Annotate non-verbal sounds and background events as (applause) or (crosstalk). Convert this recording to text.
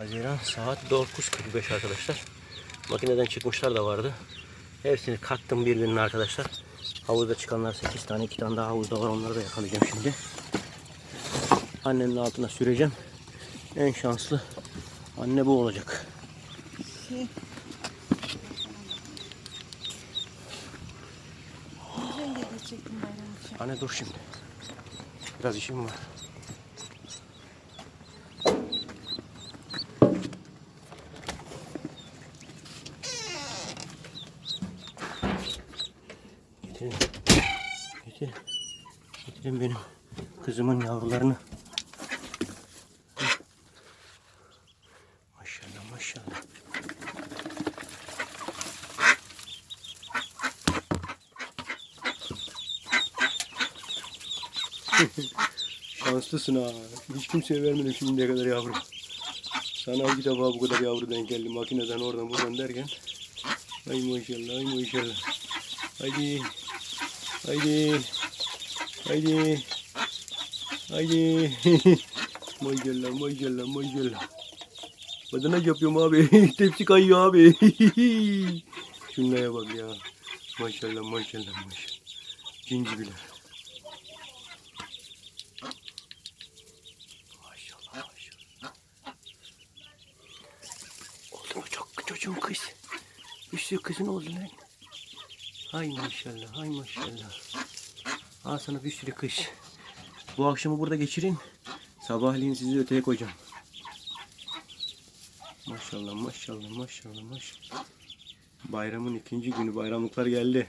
Haziran saat 9.45 arkadaşlar. Makineden çıkmışlar da vardı. Hepsini kattım birbirine arkadaşlar. Havuzda çıkanlar 8 tane, 2 tane daha havuzda var. Onları da yakalayacağım şimdi. Annenin altına süreceğim. En şanslı anne bu olacak. Şey. Anne dur şimdi. Biraz işim var. Getirin. Getirin. Getirin benim kızımın yavrularını. Maşallah maşallah. (laughs) Şanslısın ha. Hiç kimseye vermedim şimdiye kadar yavru. Sana bir defa bu kadar yavru denk geldi. Makineden oradan buradan derken. Ay maşallah, ay maşallah. Haydi. Haydi. Haydi. Haydi. (laughs) maşallah, maşallah, maşallah. Badana yapıyorum abi. (laughs) Tepsi kayıyor abi. (laughs) Şunlara bak ya. Maşallah, maşallah, maşallah. Cincibiler. Maşallah maşallah. Oldu mu çok çocuğun kız? Sürü kızın oldu lan. Hay maşallah hay maşallah. Al sana bir sürü kız. Bu akşamı burada geçirin. Sabahleyin sizi öteye koyacağım. Maşallah maşallah maşallah maşallah. Bayramın ikinci günü bayramlıklar geldi.